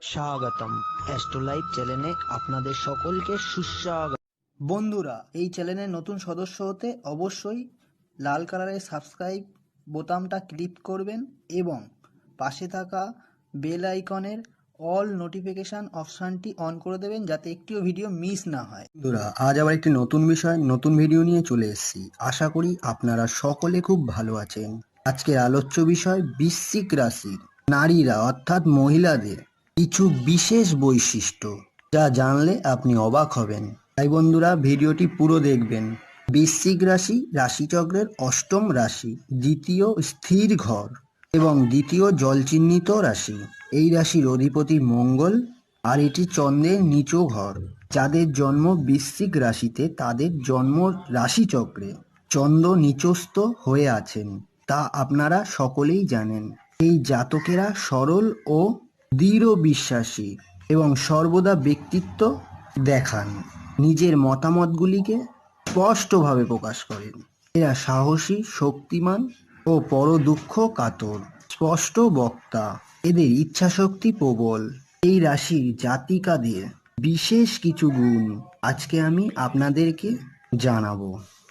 স্বাগতম। অ্যাস্ট্রোলাইভ চ্যানেলে আপনাদের সকলকে সুস্বাগত। বন্ধুরা এই চ্যানেলের নতুন সদস্য হতে অবশ্যই লাল কালারের সাবস্ক্রাইব বোতামটা ক্লিক করবেন এবং পাশে থাকা বেল আইকনের অল নোটিফিকেশান অপশানটি অন করে দেবেন যাতে একটিও ভিডিও মিস না হয়। বন্ধুরা আজ আবার একটি নতুন বিষয় নতুন ভিডিও নিয়ে চলে এসেছি। আশা করি আপনারা সকলে খুব ভালো আছেন। আজকের আলোচ্য বিষয় বৃশ্চিক রাশির নারীরা অর্থাৎ মহিলাদের। কিছু বিশেষ বৈশিষ্ট্য যা জানলে আপনি অবাক হবেন। তাই বন্ধুরা, ভিডিওটি পুরো দেখবেন। বৃশ্চিক রাশি রাশিচক্রের অষ্টম রাশি, দ্বিতীয় স্থির ঘর এবং দ্বিতীয় জলচিহ্নিত রাশি। এই রাশির অধিপতি মঙ্গল আর এটি চন্দ্রের নিচু ঘর, যাদের জন্ম বৃশ্চিক রাশিতে, তাদের জন্ম রাশিচক্রে। চন্দ্র নিচস্থ হয়ে আছেন, তা আপনারা সকলেই জানেন। এই জাতকেরা সরল ও দৃঢ় বিশ্বাসী এবং সর্বদা ব্যক্তিত্ব দেখান। নিজের মতামতগুলিকে স্পষ্টভাবে প্রকাশ করেন। এরা সাহসী, শক্তিমান ও পর দুঃখ কাতর, স্পষ্ট বক্তা। এদের ইচ্ছাশক্তি প্রবল। এই রাশির জাতিকাদের বিশেষ কিছু গুণ আজকে আমি আপনাদেরকে জানাব।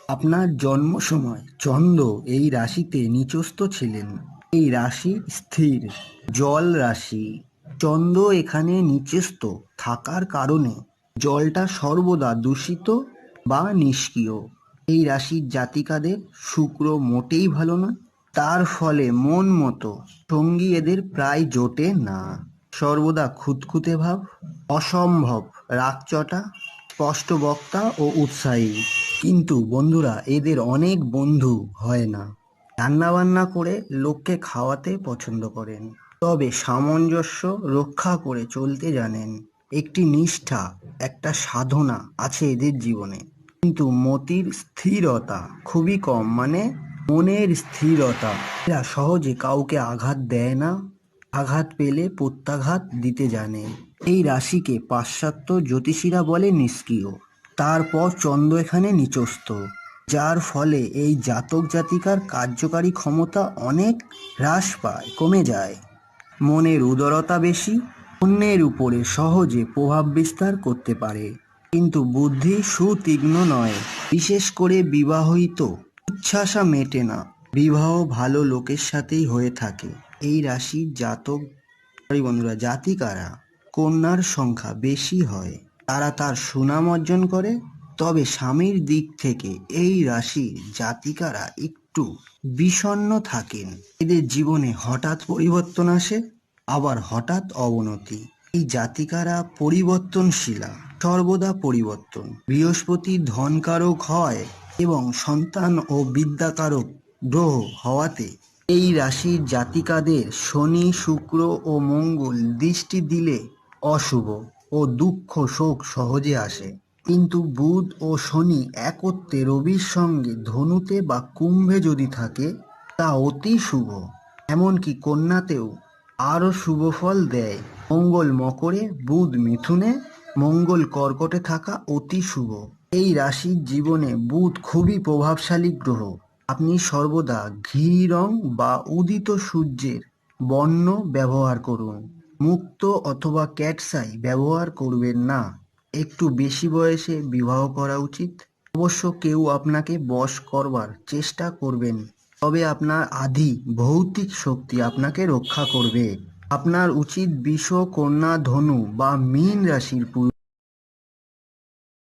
আপনার জন্ম সময় চন্দ্র এই রাশিতে নিচস্থ ছিলেন। এই রাশি স্থির। জল রাশি। চন্দ্র এখানে নিচস্থ থাকার কারণে জলটা সর্বদা দূষিত বা নিষ্ক্রিয়। এই রাশির জাতিকাদের শুক্র মোটেই ভালো না তার ফলে মন মতো সঙ্গী এদের প্রায় জোটে না। সর্বদা খুঁতখুঁতে ভাব, অসম্ভব রাগচটা স্পষ্ট বক্তা ও উৎসাহী। কিন্তু বন্ধুরা, এদের অনেক বন্ধু হয় না। রান্নাবান্না করে লোককে খাওয়াতে পছন্দ করেন। তবে সামঞ্জস্য রক্ষা করে চলতে জানেন, একটি নিষ্ঠা, একটা সাধনা আছে এদের জীবনে। কিন্তু মতির স্থিরতা খুবই কম মানে মনের স্থিরতা। এরা সহজে কাউকে আঘাত দেয় না, আঘাত পেলে প্রত্যাঘাত দিতে জানে। এই রাশিকে পাশ্চাত্য জ্যোতিষীরা বলে নিষ্ক্রিয়। তারপর চন্দ্র এখানে নিচস্থ। যার ফলে এই জাতক জাতিকার কার্যকারী ক্ষমতা অনেক হ্রাস পায়, কমে যায়। মনের উদারতা বেশি, অন্যের উপরে সহজে প্রভাব বিস্তার করতে পারে। কিন্তু বুদ্ধি সুতীক্ষ্ণ নয়, বিশেষ করে বিবাহিত। উচ্ছ্বাসা মেটে না, বিবাহ ভালো লোকের সাথেই হয়ে থাকে। এই রাশির জাতক বন্ধুরা, জাতিকারা কন্যার সংখ্যা বেশি হয়। তারা তার সুনাম অর্জন করে তবে স্বামীর দিক থেকে এই রাশির জাতিকারা একটু বিষণ্ণ থাকেন। এদের জীবনে হঠাৎ পরিবর্তন আসে, আবার হঠাৎ অবনতি। এই জাতিকারা পরিবর্তনশীলা, সর্বদা পরিবর্তন। বৃহস্পতি ধনকারক হয় এবং সন্তান ও বিদ্যাকারক গ্রহ হওয়াতে এই রাশির জাতিকাদের শনি, শুক্র ও মঙ্গল দৃষ্টি দিলে অশুভ ও দুঃখ শোক সহজে আসে। কিন্তু বুধ ও শনি একত্রে রবির সঙ্গে ধনুতে বা কুম্ভে যদি থাকে, তা অতি শুভ। এমনকি কন্যাতেও আরও শুভ ফল দেয়। মঙ্গল মকরে বুধ মিথুনে, মঙ্গল কর্কটে থাকা অতি শুভ। এই রাশির জীবনে বুধ খুবই প্রভাবশালী গ্রহ। আপনি সর্বদা ঘি রং বা উদিত সূর্যের বর্ণ ব্যবহার করুন। মুক্ত অথবা ক্যাটসাই ব্যবহার করবেন না। একটু বেশি বয়সে বিবাহ করা উচিত। অবশ্য কেউ আপনাকে বশ করবার চেষ্টা করবেন, তবে আপনার আদি ভৌতিক শক্তি আপনাকে রক্ষা করবে। আপনার উচিত বিষ কন্যা ধনু বা মীন রাশির পুরুষ